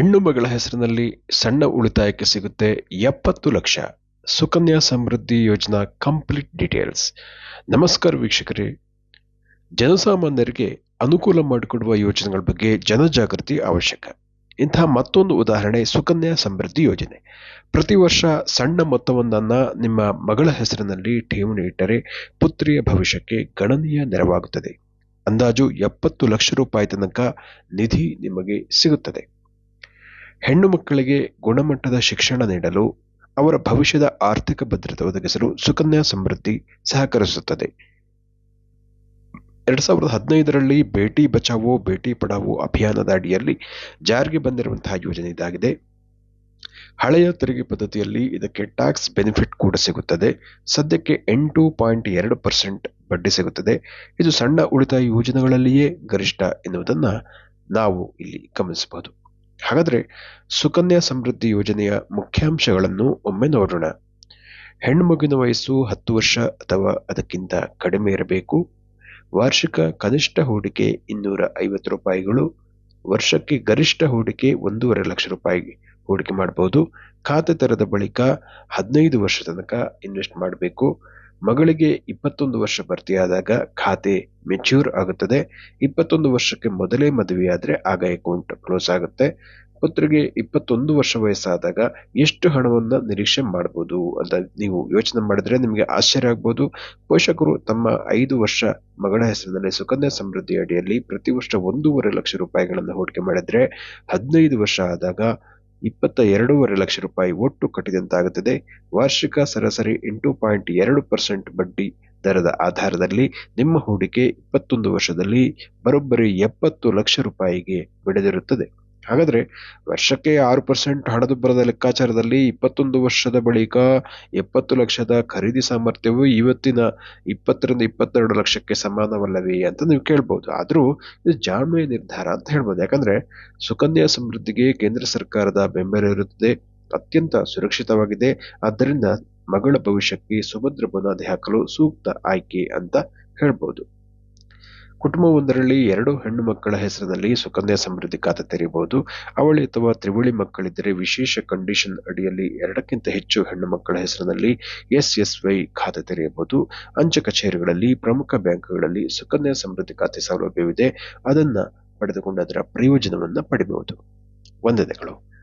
ಹೆಣ್ಣು ಮಗಳ ಹೆಸರಿನಲ್ಲಿ ಸಣ್ಣ ಉಳಿತಾಯಕ್ಕೆ ಸಿಗುತ್ತೆ ಎಪ್ಪತ್ತು ಲಕ್ಷ. ಸುಕನ್ಯಾ ಸಮೃದ್ಧಿ ಯೋಜನಾ ಕಂಪ್ಲೀಟ್ ಡೀಟೇಲ್ಸ್. ನಮಸ್ಕಾರ ವೀಕ್ಷಕರೇ. ಜನಸಾಮಾನ್ಯರಿಗೆ ಅನುಕೂಲ ಮಾಡಿಕೊಡುವ ಯೋಜನೆಗಳ ಬಗ್ಗೆ ಜನಜಾಗೃತಿ ಅವಶ್ಯಕ. ಇಂತಹ ಮತ್ತೊಂದು ಉದಾಹರಣೆ ಸುಕನ್ಯಾ ಸಮೃದ್ಧಿ ಯೋಜನೆ. ಪ್ರತಿ ವರ್ಷ ಸಣ್ಣ ಮೊತ್ತವೊಂದನ್ನು ನಿಮ್ಮ ಮಗಳ ಹೆಸರಿನಲ್ಲಿ ಠೇವಣಿ ಇಟ್ಟರೆ ಪುತ್ರಿಯ ಭವಿಷ್ಯಕ್ಕೆ ಗಣನೀಯ ನೆರವಾಗುತ್ತದೆ. ಅಂದಾಜು ಎಪ್ಪತ್ತು ಲಕ್ಷ ರೂಪಾಯಿ ತನಕ ನಿಧಿ ನಿಮಗೆ ಸಿಗುತ್ತದೆ. ಹೆಣ್ಣು ಮಕ್ಕಳಿಗೆ ಗುಣಮಟ್ಟದ ಶಿಕ್ಷಣ ನೀಡಲು ಅವರ ಭವಿಷ್ಯದ ಆರ್ಥಿಕ ಭದ್ರತೆ ಒದಗಿಸಲು ಸುಕನ್ಯಾ ಸಮೃದ್ಧಿ ಸಹಕರಿಸುತ್ತದೆ. ಎರಡ್ ಸಾವಿರದ ಹದಿನೈದರಲ್ಲಿ ಬೇಟಿ ಬಚಾವೋ, ಬೇಟಿ ಪಡಾವೋ ಅಭಿಯಾನದ ಅಡಿಯಲ್ಲಿ ಜಾರಿಗೆ ಬಂದಿರುವಂತಹ ಯೋಜನೆ ಇದಾಗಿದೆ. ಹಳೆಯ ತೆರಿಗೆ ಪದ್ಧತಿಯಲ್ಲಿ ಇದಕ್ಕೆ ಟ್ಯಾಕ್ಸ್ ಬೆನಿಫಿಟ್ ಕೂಡ ಸಿಗುತ್ತದೆ. ಸದ್ಯಕ್ಕೆ ಎಂಟು ಪಾಯಿಂಟ್ ಎರಡು ಪರ್ಸೆಂಟ್ ಬಡ್ಡಿ ಸಿಗುತ್ತದೆ. ಇದು ಸಣ್ಣ ಉಳಿತಾಯ ಯೋಜನೆಗಳಲ್ಲಿಯೇ ಗರಿಷ್ಠ ಎನ್ನುವುದನ್ನು ನಾವು ಇಲ್ಲಿ ಗಮನಿಸಬಹುದು. ಹಾಗಾದ್ರೆ ಸುಕನ್ಯಾ ಸಮೃದ್ಧಿ ಯೋಜನೆಯ ಮುಖ್ಯಾಂಶಗಳನ್ನು ಒಮ್ಮೆ ನೋಡೋಣ. ಹೆಣ್ಣು ಮಗುವಿನ ವಯಸ್ಸು ಹತ್ತು ವರ್ಷ ಅಥವಾ ಅದಕ್ಕಿಂತ ಕಡಿಮೆ ಇರಬೇಕು. ವಾರ್ಷಿಕ ಕನಿಷ್ಠ ಹೂಡಿಕೆ ಇನ್ನೂರ ಐವತ್ತು ರೂಪಾಯಿಗಳು. ವರ್ಷಕ್ಕೆ ಗರಿಷ್ಠ ಹೂಡಿಕೆ ಒಂದೂವರೆ ಲಕ್ಷ ರೂಪಾಯಿ ಹೂಡಿಕೆ ಮಾಡಬಹುದು ಖಾತೆ ತೆರೆದ ಬಳಿಕ ಹದಿನೈದು ವರ್ಷ ತನಕ ಇನ್ವೆಸ್ಟ್ ಮಾಡಬೇಕು. ಮಗಳಿಗೆ ಇಪ್ಪತ್ತೊಂದು ವರ್ಷ ಭರ್ತಿಯಾದಾಗ ಖಾತೆ ಮೆಚ್ಯೂರ್ ಆಗುತ್ತದೆ. ಇಪ್ಪತ್ತೊಂದು ವರ್ಷಕ್ಕೆ ಮೊದಲೇ ಮದುವೆಯಾದರೆ ಆಗ ಅಕೌಂಟ್ ಕ್ಲೋಸ್ ಆಗುತ್ತೆ. ಪುತ್ರಿಗೆ ಇಪ್ಪತ್ತೊಂದು ವರ್ಷ ವಯಸ್ಸಾದಾಗ ಎಷ್ಟು ಹಣವನ್ನು ನಿರೀಕ್ಷೆ ಮಾಡಬಹುದು ಅಂತ ನೀವು ಯೋಚನೆ ಮಾಡಿದ್ರೆ ನಿಮಗೆ ಆಶ್ಚರ್ಯ ಆಗ್ಬೋದು. ಪೋಷಕರು ತಮ್ಮ ಐದು ವರ್ಷ ಮಗಳ ಹೆಸರಿನಲ್ಲಿ ಸುಕನ್ಯಾ ಸಮೃದ್ಧಿ ಅಡಿಯಲ್ಲಿ ಪ್ರತಿ ವರ್ಷ ಒಂದೂವರೆ ಲಕ್ಷ ರೂಪಾಯಿಗಳನ್ನು ಹೂಡಿಕೆ ಮಾಡಿದ್ರೆ ಹದಿನೈದು ವರ್ಷ ಆದಾಗ ಇಪ್ಪತ್ತ ಎರಡೂವರೆ ಲಕ್ಷ ರೂಪಾಯಿ ಒಟ್ಟು ಕಟ್ಟಿದಂತಾಗುತ್ತದೆ. ವಾರ್ಷಿಕ ಸರಾಸರಿ ಎಂಟು ಪಾಯಿಂಟ್ ಎರಡು ಪರ್ಸೆಂಟ್ ಬಡ್ಡಿ ದರದ ಆಧಾರದಲ್ಲಿ ನಿಮ್ಮ ಹೂಡಿಕೆ ಇಪ್ಪತ್ತೊಂದು ವರ್ಷದಲ್ಲಿ ಬರೋಬ್ಬರಿ ಎಪ್ಪತ್ತು ಲಕ್ಷ ರೂಪಾಯಿಗೆ ಬೆಳೆದಿರುತ್ತದೆ. ಹಾಗಾದ್ರೆ ವರ್ಷಕ್ಕೆ ಆರು ಪರ್ಸೆಂಟ್ ಹಣದುಬ್ಬರದ ಲೆಕ್ಕಾಚಾರದಲ್ಲಿ ಇಪ್ಪತ್ತೊಂದು ವರ್ಷದ ಬಳಿಕ ಎಪ್ಪತ್ತು ಲಕ್ಷದ ಖರೀದಿ ಸಾಮರ್ಥ್ಯವು ಇವತ್ತಿನ ಇಪ್ಪತ್ತರಿಂದ ಇಪ್ಪತ್ತೆರಡು ಲಕ್ಷಕ್ಕೆ ಸಮಾನವಲ್ಲವೇ ಅಂತ ನೀವು ಕೇಳ್ಬೋದು. ಆದರೂ ಇದು ಜಾಣ್ಮೆಯ ನಿರ್ಧಾರ ಅಂತ ಹೇಳ್ಬೋದು. ಯಾಕಂದ್ರೆ ಸುಕನ್ಯಾ ಸಮೃದ್ಧಿಗೆ ಕೇಂದ್ರ ಸರ್ಕಾರದ ಬೆಂಬಲ ಇರುತ್ತದೆ, ಅತ್ಯಂತ ಸುರಕ್ಷಿತವಾಗಿದೆ. ಆದ್ದರಿಂದ ಮಗಳ ಭವಿಷ್ಯಕ್ಕೆ ಸುಭದ್ರ ಬುನಾದಿ ಹಾಕಲು ಸೂಕ್ತ ಆಯ್ಕೆ ಅಂತ ಹೇಳ್ಬೋದು. ಕುಟುಂಬವೊಂದರಲ್ಲಿ ಎರಡು ಹೆಣ್ಣು ಮಕ್ಕಳ ಹೆಸರಿನಲ್ಲಿ ಸುಕನ್ಯಾ ಸಮೃದ್ಧಿ ಖಾತೆ ತೆರೆಯಬಹುದು. ಅವಳಿ ಅಥವಾ ತ್ರಿವಳಿ ಮಕ್ಕಳಿದ್ದರೆ ವಿಶೇಷ ಕಂಡೀಷನ್ ಅಡಿಯಲ್ಲಿ ಎರಡಕ್ಕಿಂತ ಹೆಚ್ಚು ಹೆಣ್ಣು ಮಕ್ಕಳ ಹೆಸರಿನಲ್ಲಿ ಎಸ್ಎಸ್ವೈ ಖಾತೆ ತೆರೆಯಬಹುದು. ಅಂಚೆ ಕಚೇರಿಗಳಲ್ಲಿ ಪ್ರಮುಖ ಬ್ಯಾಂಕ್ಗಳಲ್ಲಿ ಸುಕನ್ಯಾ ಸಮೃದ್ಧಿ ಖಾತೆ ಸೌಲಭ್ಯವಿದೆ. ಅದನ್ನು ಪಡೆದುಕೊಂಡು ಅದರ ಪ್ರಯೋಜನವನ್ನು ಪಡೆಯಬಹುದು ವಂದನೆಗಳು.